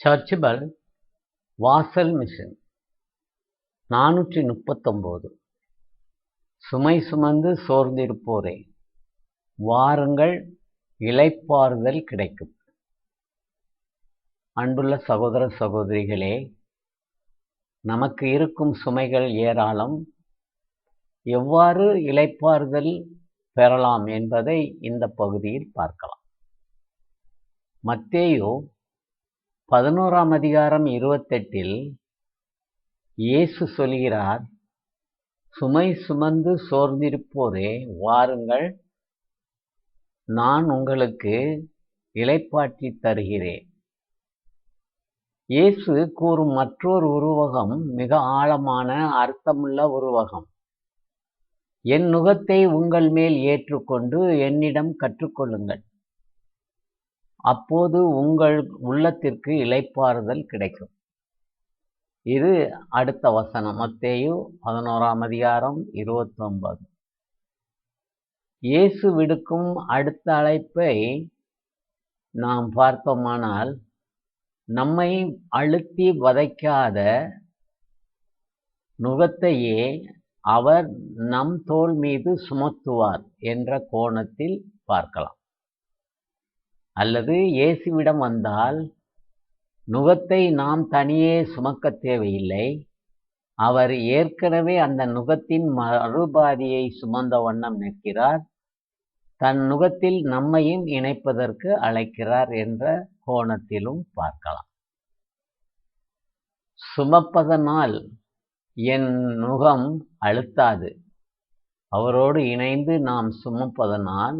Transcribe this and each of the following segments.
சர்ச்சுபல் வாசல் மிஷன் நானூற்றி முப்பத்தொம்போது சுமை சுமந்து சோர்ந்திருப்போரே. வாருங்கள் இலைப்பாறுதல் கிடைக்கும். அன்புள்ள சகோதர சகோதரிகளே நமக்கு இருக்கும் சுமைகள் ஏராளம். எவ்வாறு இலைப்பாறுதல் பெறலாம் என்பதை இந்த பகுதியில் பார்க்கலாம். மத்தேயோ பதினோராம் அதிகாரம் இருபத்தெட்டில் இயேசு சொல்கிறார் சுமை சுமந்து சோர்ந்திருப்போரே வாருங்கள். நான் உங்களுக்கு இளைப்பாற்றி தருகிறேன். இயேசு கூறும் மற்றொரு உருவகம் மிக ஆழமான அர்த்தமுள்ள உருவகம். என் நுகத்தை உங்கள் மேல் ஏற்றுக்கொண்டு என்னிடம் கற்றுக்கொள்ளுங்கள். அப்போது உங்கள் உள்ளத்திற்கு இளைப்பாறுதல் கிடைக்கும். இது அடுத்த வசனம் மத்தேயு பதினோராம் அதிகாரம் இருபத்தொன்பது. இயேசு விடுக்கும் அடுத்த அழைப்பை நாம் பார்த்தோமானால் நம்மை அழுத்தி வதைக்காத நுகத்தையே அவர் நம் தோல் மீது சுமத்துவார் என்ற கோணத்தில் பார்க்கலாம். அல்லது இயேசுவிடம் வந்தால் நுகத்தை நாம் தனியே சுமக்க தேவையில்லை. அவர் ஏற்கனவே அந்த நுகத்தின் மறுபாதியை சுமந்த வண்ணம் நிற்கிறார். தன் நுகத்தில் நம்மையும் இணைப்பதற்கு அழைக்கிறார் என்ற கோணத்திலும் பார்க்கலாம். சுமப்பதனால் என் நுகம் அழுத்தாது. அவரோடு இணைந்து நாம் சுமப்பதனால்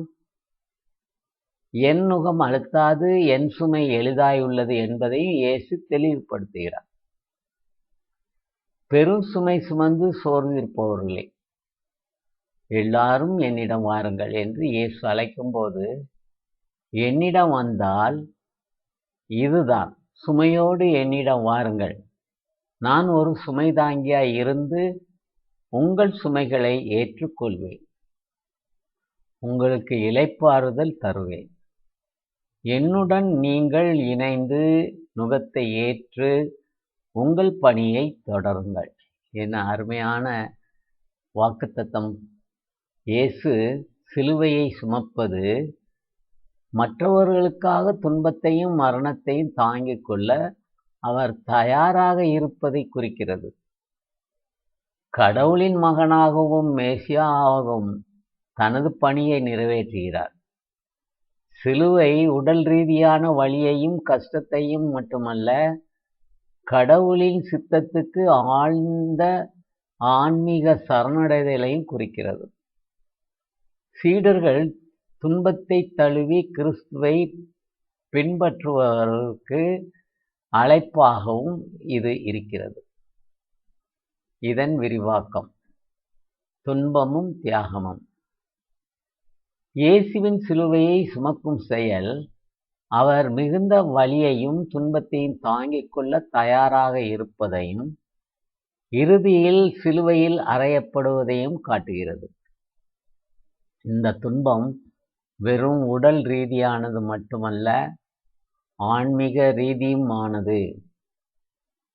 என் நுகம் அழுத்தாது என் சுமை எளிதாயுள்ளது என்பதையும் இயேசு தெளிவுபடுத்துகிறார். பெரும் சுமை சுமந்து சோர்ந்திருப்பவர்களே எல்லாரும் என்னிடம் வாருங்கள் என்று இயேசு அழைக்கும்போது என்னிடம் வந்தால் இதுதான் சுமையோடு என்னிடம் வாருங்கள். நான் ஒரு சுமை தாங்கியாய் இருந்து உங்கள் சுமைகளை ஏற்றுக்கொள்வேன். உங்களுக்கு இளைப்பாறுதல் தருவேன். என்னுடன் நீங்கள் இணைந்து நுகத்தை ஏற்று உங்கள் பணியை தொடருங்கள். என்ன அருமையான வாக்குத்தத்தம். இயேசு சிலுவையை சுமப்பது மற்றவர்களுக்காக துன்பத்தையும் மரணத்தையும் தாங்கிக் கொள்ள அவர் தயாராக இருப்பதை குறிக்கிறது. கடவுளின் மகனாகவும் மேசியாகவும் தனது பணியை நிறைவேற்றுகிறார். சிலுவை உடல் ரீதியான வழியையும் கஷ்டத்தையும் மட்டுமல்ல கடவுளின் சித்தத்துக்கு ஆழ்ந்த ஆன்மீக சரணடைதலையும் குறிக்கிறது. சீடர்கள் துன்பத்தை தழுவி கிறிஸ்துவை பின்பற்றுபவர்களுக்கு அழைப்பாகவும் இது இருக்கிறது. இதன் விரிவாக்கம். துன்பமும் தியாகமும். இயேசுவின் சிலுவையை சுமக்கும் செயல் அவர் மிகுந்த வலியையும் துன்பத்தையும் தாங்கிக் கொள்ள தயாராக இருப்பதையும் இறுதியில் சிலுவையில் அறையப்படுவதையும் காட்டுகிறது. இந்த துன்பம் வெறும் உடல் ரீதியானது மட்டுமல்ல ஆன்மீக ரீதியுமானது.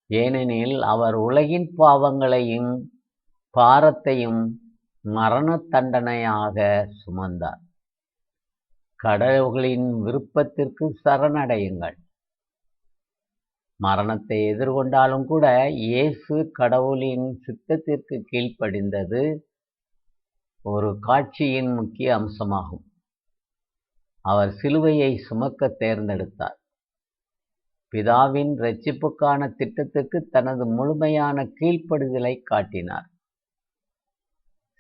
ஏனெனில் அவர் உலகின் பாவங்களையும் பாரத்தையும் மரண தண்டனையாக சுமந்தார். கடவுளின் விருப்பத்திற்கு சரணடையுங்கள். மரணத்தை எதிர்கொண்டாலும் கூட இயேசு கடவுளின் சித்தத்திற்கு கீழ்ப்படிந்தது ஒரு காட்சியின் முக்கிய அம்சமாகும். அவர் சிலுவையை சுமக்க தேர்ந்தெடுத்தார். பிதாவின் இரட்சிப்புக்கான திட்டத்துக்கு தனது முழுமையான கீழ்ப்படுதலை காட்டினார்.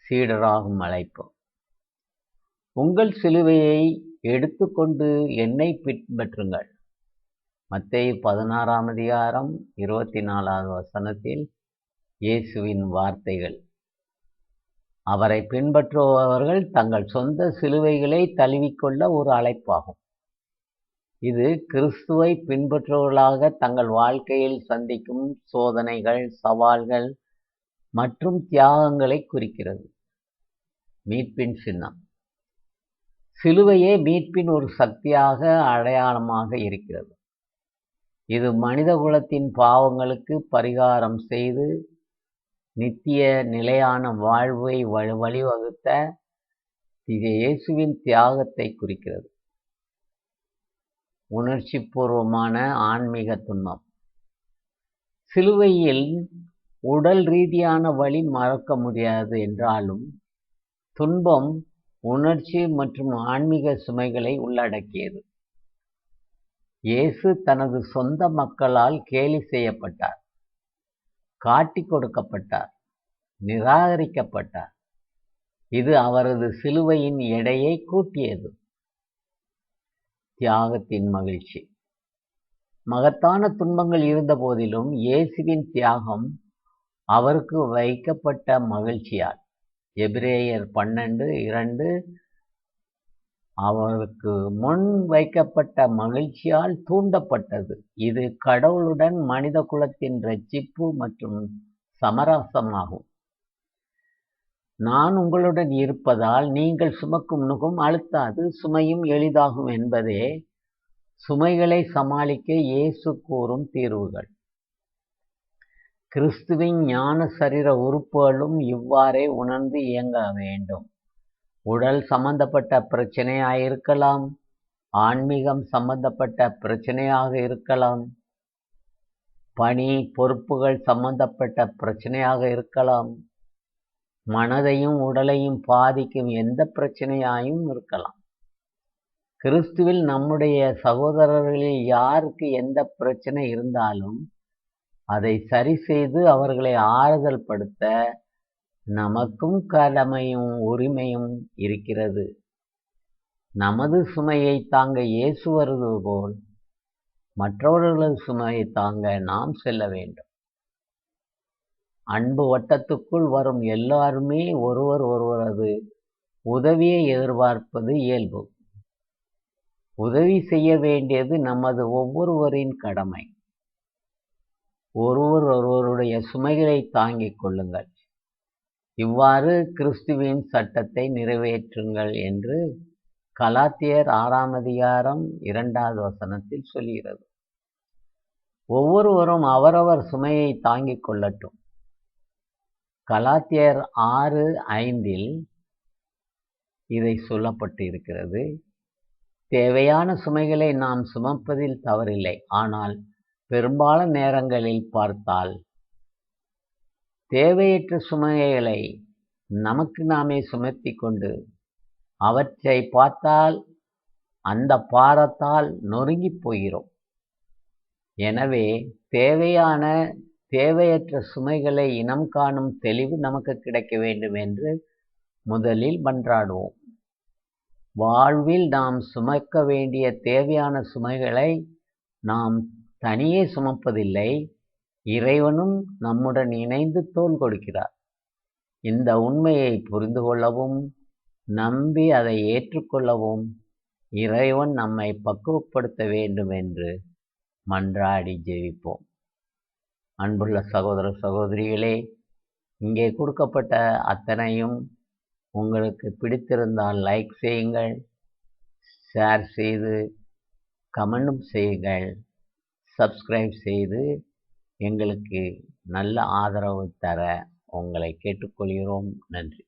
சீடராகும் அழைப்பு. உங்கள் சிலுவையை எடுத்துக்கொண்டு என்னை பின்பற்றுங்கள். மத்திய பதினாறாம் அதிகாரம் இருபத்தி நாலாவது வசனத்தில் இயேசுவின் வார்த்தைகள். அவரை பின்பற்றுபவர்கள் தங்கள் சொந்த சிலுவைகளை தழுவிக்கொள்ள ஒரு அழைப்பாகும். இது கிறிஸ்துவை பின்பற்றுவர்களாக தங்கள் வாழ்க்கையில் சந்திக்கும் சோதனைகள் சவால்கள் மற்றும் தியாகங்களை குறிக்கிறது. மீட்பின் சின்னம். சிலுவையே மீட்பின் ஒரு சக்தியாக அடையாளமாக இருக்கிறது. இது மனித குலத்தின் பாவங்களுக்கு பரிகாரம் செய்து நித்திய நிலையான வாழ்வை வழிவகுத்த இயேசுவின் தியாகத்தை குறிக்கிறது. உணர்ச்சி பூர்வமான ஆன்மீக துன்பம். சிலுவையில் உடல் ரீதியான வழி மறக்க முடியாது என்றாலும் துன்பம் உணர்ச்சி மற்றும் ஆன்மீக சுமைகளை உள்ளடக்கியது. இயேசு தனது சொந்த மக்களால் கேலி செய்யப்பட்டார். காட்டி கொடுக்கப்பட்டார். நிராகரிக்கப்பட்டார். இது அவரது சிலுவையின் எடையை கூட்டியது. தியாகத்தின் மகிழ்ச்சி. மகத்தான துன்பங்கள் இருந்த போதிலும் இயேசுவின் தியாகம் அவருக்கு வைக்கப்பட்ட மகிழ்ச்சியால். எபிரேயர் பன்னெண்டு இரண்டு. அவருக்கு முன் வைக்கப்பட்ட மகிழ்ச்சியால் தூண்டப்பட்டது. இது கடவுளுடன் மனித குலத்தின் ரட்சிப்பு மற்றும் சமரசமாகும். நான் உங்களுடன் இருப்பதால் நீங்கள் சுமக்கும் நுகம் அழுத்தாது சுமையும் எளிதாகும் என்பதே சுமைகளை சமாளிக்க இயேசு கூறும் தீர்வுகள். கிறிஸ்துவின் ஞான சரீர உறுப்புகளும் இவ்வாறே உணர்ந்து இயங்க வேண்டும். உடல் சம்பந்தப்பட்ட பிரச்சனையாக இருக்கலாம் ஆன்மீகம் சம்பந்தப்பட்ட பிரச்சனையாக இருக்கலாம் பணி பொறுப்புகள் சம்பந்தப்பட்ட பிரச்சனையாக இருக்கலாம் மனதையும் உடலையும் பாதிக்கும் எந்த பிரச்சனையாயும் இருக்கலாம். கிறிஸ்துவில் நம்முடைய சகோதரர்களில் யாருக்கு எந்த பிரச்சனை இருந்தாலும் அதை சரி செய்து அவர்களை ஆறுதல் படுத்த நமக்கும் கடமையும் உரிமையும் இருக்கிறது. நமது சுமையை தாங்க இயேசு வருவது போல் மற்றவர்களது சுமையை தாங்க நாம் செல்ல வேண்டும். அன்பு வட்டத்துக்குள் வரும் எல்லாருமே ஒருவர் ஒருவரது உதவியை எதிர்பார்ப்பது இயல்பு. உதவி செய்ய வேண்டியது நமது ஒவ்வொருவரின் கடமை. ஒருவர் ஒருவருடைய சுமைகளை தாங்கிக் கொள்ளுங்கள். இவ்வாறு கிறிஸ்துவின் சட்டத்தை நிறைவேற்றுங்கள் என்று கலாத்தியர் ஆறாம் அதிகாரம் இரண்டாவது வசனத்தில் சொல்கிறது. ஒவ்வொருவரும் அவரவர் சுமையை தாங்கிக் கொள்ளட்டும். கலாத்தியர் ஆறு ஐந்தில் இதை சொல்லப்பட்டு இருக்கிறது தேவையான சுமைகளை நாம் சுமப்பதில் தவறில்லை. ஆனால் பெரும்பாலான நேரங்களில் பார்த்தால் தேவையற்ற சுமைகளை நமக்கு நாமே சுமத்தி கொண்டு அவற்றை பார்த்தால் அந்த பாரத்தால் நொறுங்கி போகிறோம். எனவே தேவையான தேவையற்ற சுமைகளை இனம் காணும் தெளிவு நமக்கு கிடைக்க வேண்டும் என்று முதலில் மன்றாடுவோம். வாழ்வில் நாம் சுமக்க வேண்டிய தேவையான சுமைகளை நாம் தனியே சுமப்பதில்லை. இறைவனும் நம்முடன் இணைந்து தோள் கொடுக்கிறார். இந்த உண்மையை புரிந்து கொள்ளவும் நம்பி அதை ஏற்றுக்கொள்ளவும் இறைவன் நம்மை பக்குவப்படுத்த வேண்டும் என்று மன்றாடி ஜெபிப்போம். அன்புள்ள சகோதர சகோதரிகளே இங்கே கொடுக்கப்பட்ட அத்தனையும் உங்களுக்கு பிடித்திருந்தால் லைக் செய்யுங்கள் ஷேர் செய்து கமெண்டும் செய்யுங்கள். சப்ஸ்கிரைப் செய்து எங்களுக்கு நல்ல ஆதரவு தர உங்களை கேட்டுக்கொள்கிறோம். நன்றி.